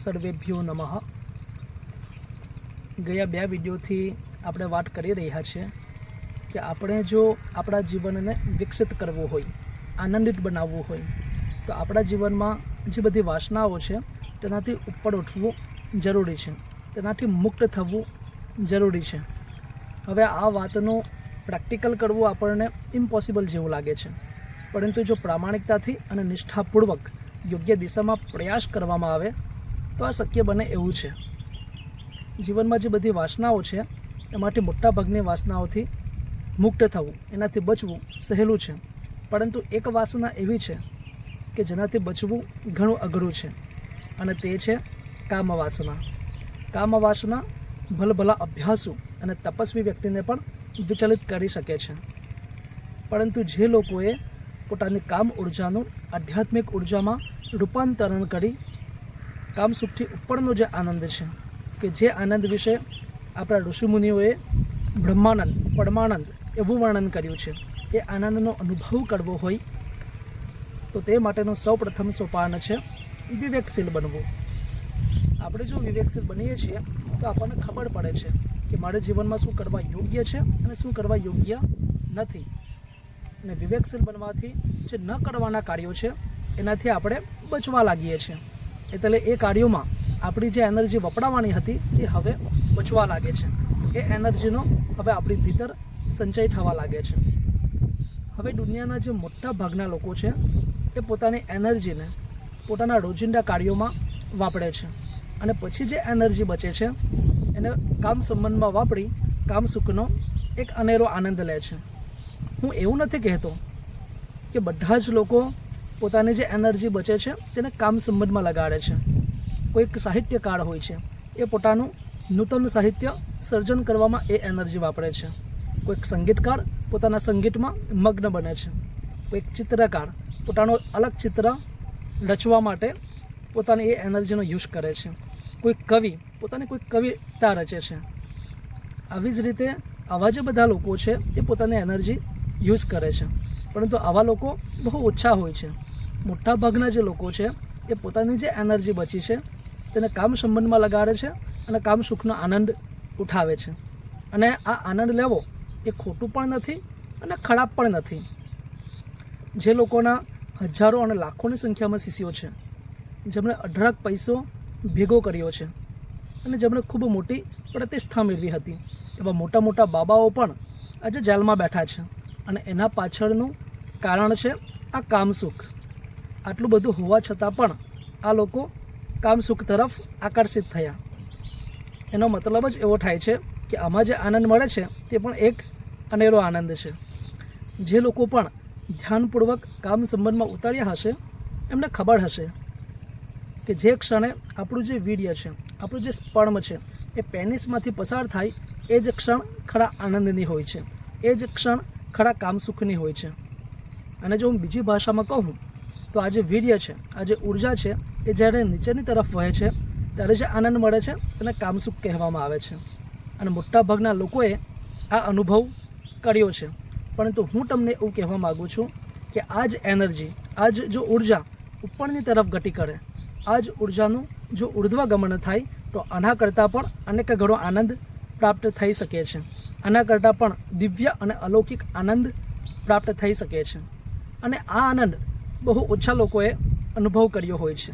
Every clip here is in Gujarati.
સર્વેભ્યો નમઃ. ગયા બે વિડીયોથી આપણે વાત કરી રહ્યા છીએ કે આપણે જો આપણા જીવનને વિકસિત કરવું હોય, આનંદિત બનાવવું હોય, તો આપણા જીવનમાં જે બધી વાસનાઓ છે, તેનાથી ઉપર ઉઠવું જરૂરી છે. તેનાથી મુક્ત થવું જરૂરી છે. હવે આ વાતનું પ્રેક્ટિકલ કરવું આપણને ઇમ્પોસિબલ જેવું લાગે છે. પરંતુ જો પ્રામાણિકતાથી અને નિષ્ઠાપૂર્વક યોગ્ય દિશામાં પ્રયાસ કરવામાં આવે તો આ શક્ય બને એવું છે. જીવનમાં જે બધી વાસનાઓ છે એમાંથી મોટાભાગની વાસનાઓથી મુક્ત થવું, એનાથી બચવું સહેલું છે. પરંતુ એક વાસના એવી છે કે જેનાથી બચવું ઘણું અઘરું છે, અને તે છે કામ વાસના કામ વાસના ભલભલા અભ્યાસુ અને તપસ્વી વ્યક્તિને પણ વિચલિત કરી શકે છે. પરંતુ જે લોકોએ પોતાની કામ ઉર્જાનું આધ્યાત્મિક ઉર્જામાં રૂપાંતરણ કરી કામ સુખથી ઉપરનો જે આનંદ છે, કે જે આનંદ વિશે આપણા ઋષિમુનિઓએ બ્રહ્માનંદ, પરમાનંદ એવું વર્ણન કર્યું છે. એ આનંદનો અનુભવ કરવો હોય તો તે માટેનું સૌ પ્રથમ સોપાન છે વિવેકશીલ બનવું. આપણે જો વિવેકશીલ બનીએ છીએ, તો આપણને ખબર પડે છે કે મારે જીવનમાં શું કરવા યોગ્ય છે અને શું કરવા યોગ્ય નથી. અને વિવેકશીલ બનવાથી જે ન કરવાના કાર્યો છે, એનાથી આપણે બચવા લાગીએ છીએ. એટલે એ કાર્યોમાં આપણી જે એનર્જી વપરાવાની હતી એ હવે બચવા લાગે છે. એ એનર્જીનો હવે આપણી ભીતર સંચય થવા લાગે છે. હવે દુનિયાના જે મોટા ભાગના લોકો છે, એ પોતાની એનર્જીને પોતાના રોજિંદા કાર્યોમાં વાપરે છે. અને પછી જે એનર્જી બચે છે, એને કામ સંબંધમાં વાપરી કામ સુખનો એક અનેરો આનંદ લે છે. હું એવું નથી કહેતો કે બધા જ લોકો પોતાની જે એનર્જી બચે છે, તેને કામ સંબંધમાં લગાડે છે. કોઈક સાહિત્યકાર હોય છે, એ પોતાનું નૂતન સાહિત્ય સર્જન કરવામાં એ એનર્જી વાપરે છે. કોઈક સંગીતકાર પોતાના સંગીતમાં મગ્ન બને છે. કોઈક ચિત્રકાર પોતાનો અલગ ચિત્ર રચવા માટે પોતાની એ એનર્જીનો યુઝ કરે છે. કોઈ કવિ પોતાની કોઈ કવિતા રચે છે. આવી જ રીતે આવા જે બધા લોકો છે, એ પોતાની એનર્જી યુઝ કરે છે. પરંતુ આવા લોકો બહુ ઓછા હોય છે. મોટા ભાગના જે લોકો છે, એ પોતાની જે એનર્જી બચી છે, તેને કામ સંબંધમાં લગાડે છે અને કામ સુખનો આનંદ ઉઠાવે છે. અને આ આનંદ લેવો એ ખોટું પણ નથી અને ખરાબ પણ નથી. જે લોકોના હજારો અને લાખોની સંખ્યામાં શિષ્યો છે, જેમણે અઢળક પૈસો ભેગો કર્યો છે અને જેમણે ખૂબ મોટી પ્રતિષ્ઠા મેળવી હતી. એવા મોટા મોટા બાબાઓ પણ આજે જેલમાં બેઠા છે અને એના પાછળનું કારણ છે આ કામસુખ આટલું બધું હોવા છતાં પણ આ લોકો કામસુખ તરફ આકર્ષિત થયા. એનો મતલબ જ એવો થાય છે કે આમાં જે આનંદ મળે છે તે પણ એક અનેરો આનંદ છે. જે લોકો પણ ધ્યાનપૂર્વક કામ સંબંધમાં ઉતાર્યા હશે, એમને ખબર હશે કે જે ક્ષણે આપણું જે વીર્ય છે, આપણું જે સ્પર્મ છે, એ પેનિસમાંથી પસાર થાય, એ જ ક્ષણ ખરા આનંદની હોય છે. એ જ ક્ષણ ખરા કામસુખની હોય છે. અને જો હું બીજી ભાષામાં કહું, તો આ જે વીર્ય છે, આ જે ઊર્જા છે, એ જ્યારે નીચેની તરફ વહે છે, ત્યારે જે આનંદ મળે છે તેને કામસુખ કહેવામાં આવે છે. અને મોટાભાગના લોકોએ આ અનુભવ કર્યો છે. પરંતુ હું તમને એવું કહેવા માગું છું કે આ જ એનર્જી આ જ જો ઊર્જા ઉપરની તરફ ગતિ કરે આ જ ઉર્જાનું જો ઉર્ધ્વગમન થાય, તો આના કરતાં પણ અનેક ઘણો આનંદ પ્રાપ્ત થઈ શકે છે. આના કરતાં પણ દિવ્ય અને અલૌકિક આનંદ પ્રાપ્ત થઈ શકે છે. અને આ આનંદ બહુ ઓછા લોકોએ અનુભવ કર્યો હોય છે.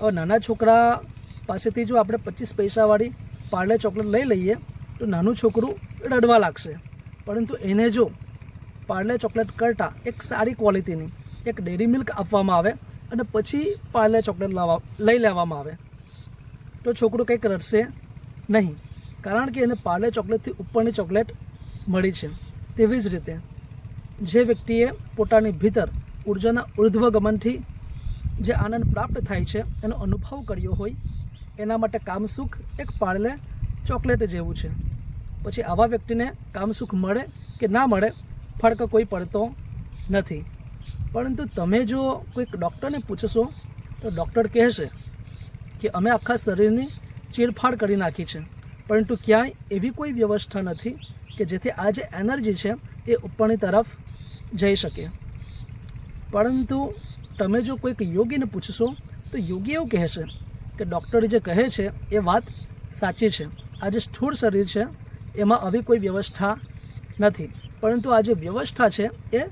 હવે નાના છોકરા પાસેથી જો આપણે પચીસ પૈસાવાળી પાર્લે ચોકલેટ લઈ લઈએ, તો નાનું છોકરું રડવા લાગશે. પરંતુ એને જો પાર્લે ચોકલેટ કરતાં એક સારી ક્વોલિટીની એક ડેરી મિલ્ક આપવામાં આવે અને પછી પાર્લે ચોકલેટ લાવવા લઈ લેવામાં આવે, તો છોકરું કંઈક રડશે નહીં. કારણ કે એને પાર્લે ચોકલેટથી ઉપરની ચોકલેટ મળી છે. તેવી જ રીતે જે વ્યક્તિએ પોતાની ભીતર ઉર્જાના ઉર્ધ્વગમનથી જે આનંદ પ્રાપ્ત થાય છે, એનો અનુભવ કર્યો હોય, એના માટે કામસુખ એક પાળલે ચોકલેટ જેવું છે. પછી આવા વ્યક્તિને કામસુખ મળે કે ના મળે, ફરક કોઈ પડતો નથી. પરંતુ તમે જો કોઈક ડૉક્ટરને પૂછશો, તો ડૉક્ટર કહેશે કે, અમે આખા શરીરની ચીરફાડ કરી નાખી છે. પરંતુ ક્યાંય એવી કોઈ વ્યવસ્થા નથી કે જેથી આ જે એનર્જી છે એ ઉપરની તરફ જઈ શકે. પરંતુ તમે જો કોઈક યોગીને પૂછશો, તો યોગી એવું કહેશે કે ડૉક્ટર જે કહે છે, એ વાત સાચી છે. આ જે સ્થૂળ શરીર છે, એમાં આવી કોઈ વ્યવસ્થા નથી. પરંતુ આ જે વ્યવસ્થા છે, એ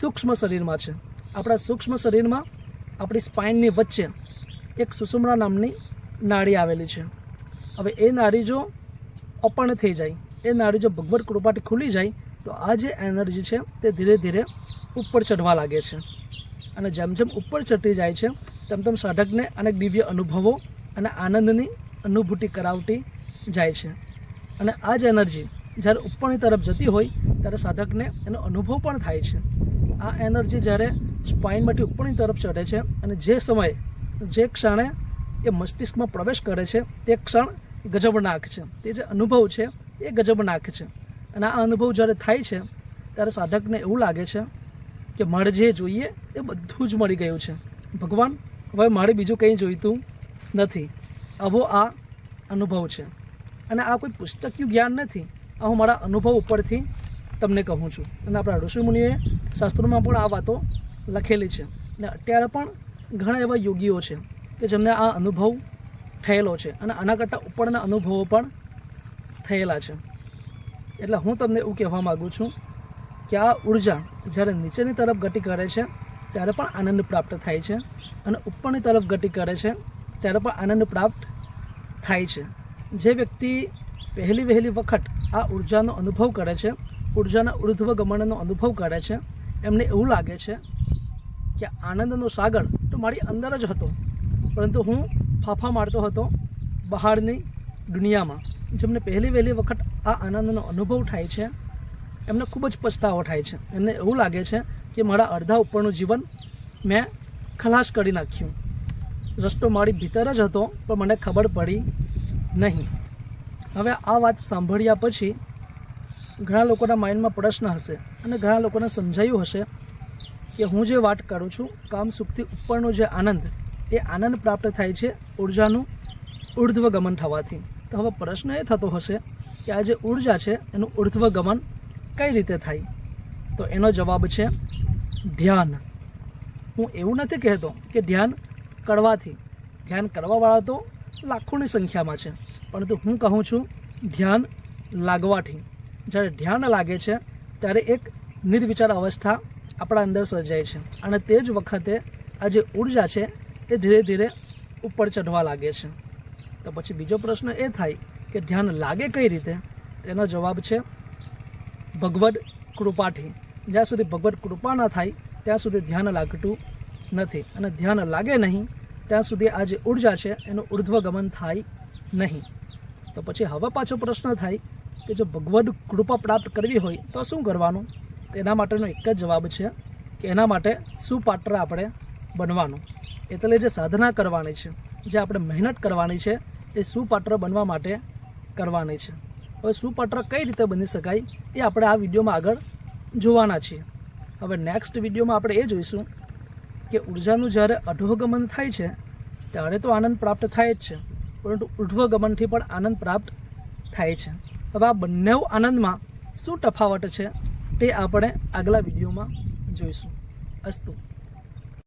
સૂક્ષ્મ શરીરમાં છે. આપણા સૂક્ષ્મ શરીરમાં આપણી સ્પાઇનની વચ્ચે એક સુષુમણા નામની નાડી આવેલી છે. હવે એ નાડી જો અપર્ણ થઈ જાય, એ નાડી જો ભગવત કૃપાથી ખુલી જાય તો આ જે એનર્જી છે તે ધીરે ધીરે ઉપર ચઢવા લાગે છે. અને જેમ જેમ ઉપર ચઢી જાય છે, તેમ તેમ સાધકને અનેક દિવ્ય અનુભવો અને આનંદની અનુભૂતિ કરાવતી જાય છે. અને આ જ એનર્જી જ્યારે ઉપરની તરફ જતી હોય, ત્યારે સાધકને એનો અનુભવ પણ થાય છે. આ એનર્જી જ્યારે સ્પાઇનમાંથી ઉપરની તરફ ચઢે છે અને જે સમયે, જે ક્ષણે એ મસ્તિષ્કમાં પ્રવેશ કરે છે, તે ક્ષણ ગજબનાક છે. તે જે અનુભવ છે, એ ગજબનાક છે. અને આ અનુભવ જ્યારે થાય છે, ત્યારે સાધકને એવું લાગે છે કે મારે જે જોઈએ એ બધું જ મળી ગયું છે. ભગવાન, હવે મારે બીજું કંઈ જોઈતું નથી. આવો આ અનુભવ છે. અને આ કોઈ પુસ્તકિયું જ્ઞાન નથી. આ હું મારા અનુભવ ઉપરથી તમને કહું છું. અને આપણા ઋષિમુનિએ શાસ્ત્રોમાં પણ આ વાતો લખેલી છે. અને અત્યારે પણ ઘણા એવા યોગીઓ છે કે જેમને આ અનુભવ થયેલો છે. અને આના કરતાં ઉપરના અનુભવો પણ થયેલા છે. એટલે હું તમને એવું કહેવા માગું છું કે આ ઊર્જા જ્યારે નીચેની તરફ ગતિ કરે છે, ત્યારે પણ આનંદ પ્રાપ્ત થાય છે અને ઉપરની તરફ ગતિ કરે છે, ત્યારે પણ આનંદ પ્રાપ્ત થાય છે. જે વ્યક્તિ પહેલી વહેલી વખત આ ઉર્જાનો અનુભવ કરે છે, ઉર્જાના ઉર્ધ્વ ગમનનો અનુભવ કરે છે, એમને એવું લાગે છે કે આનંદનો સાગર તો મારી અંદર જ હતો, પરંતુ હું ફાફા મારતો હતો બહારની દુનિયામાં. જેમને પહેલી વહેલી વખત આ આનંદનો અનુભવ થાય છે, એમને ખૂબ જ પછતાવો થાય છે. એમને એવું લાગે છે કે મારા અડધા ઉપરનું જીવન મેં ખલાસ કરી નાખ્યું. રસ્તો મારી ભીતર જ હતો, પણ મને ખબર પડી નહીં. હવે આ વાત સાંભળ્યા પછી ઘણા લોકોના માઇન્ડમાં પ્રશ્ન હશે અને ઘણા લોકોને સમજાયું હશે કે હું જે વાત કરું છું, કામ સુખથી ઉપરનો જે આનંદ, એ આનંદ પ્રાપ્ત થાય છે ઉર્જાનું ઉર્ધ્વગમન થવાથી. હવે પ્રશ્ન એ થતો હશે કે આ જે ઊર્જા છે, એનું ઉર્ધ્વગમન કઈ રીતે થાય? તો એનો જવાબ છે ધ્યાન. હું એવું નથી કહેતો કે ધ્યાન કરવાથી, ધ્યાન કરવાવાળા તો લાખોની સંખ્યામાં છે, પરંતુ હું કહું છું ધ્યાન લાગવાથી. જ્યારે ધ્યાન લાગે છે, ત્યારે એક નિર્વિચાર અવસ્થા આપણા અંદર સર્જાય છે અને તે જ વખતે આ જે ઊર્જા છે, એ ધીરે ધીરે ઉપર ચઢવા લાગે છે. તો પછી બીજો પ્રશ્ન એ થાય કે ધ્યાન લાગે કઈ રીતે? તેનો જવાબ છે ભગવદ કૃપાથી. જ્યાં સુધી ભગવદ કૃપા ન થાય, ત્યાં સુધી ધ્યાન લાગતું નથી. અને ધ્યાન લાગે નહીં, ત્યાં સુધી આ જે ઊર્જા છે, એનું ઉર્ધ્વગમન થાય નહીં. તો પછી હવે પાછો પ્રશ્ન થાય કે જો ભગવદ કૃપા પ્રાપ્ત કરવી હોય, તો શું કરવાનું? તેના માટેનો એક જ જવાબ છે કે એના માટે સુપાત્ર આપણે બનવાનું? એટલે જે સાધના કરવાની છે, જે આપણે મહેનત કરવાની છે એ સુપાત્ર બનવા માટે કરવાની છે. હવે સુપાત્ર કઈ રીતે બની શકાય એ આપણે આ વિડીયોમાં આગળ જોવાના છીએ. હવે નેક્સ્ટ વિડીયોમાં આપણે એ જોઈશું કે ઉર્જાનું જ્યારે અઢોગમન થાય છે, ત્યારે તો આનંદ પ્રાપ્ત થાય જ છે, પરંતુ ઉર્ધ્વગમનથી પણ આનંદ પ્રાપ્ત થાય છે. હવે આ બંને આનંદમાં શું તફાવત છે તે આપણે આગલા વિડીયોમાં જોઈશું. અસ્તુ.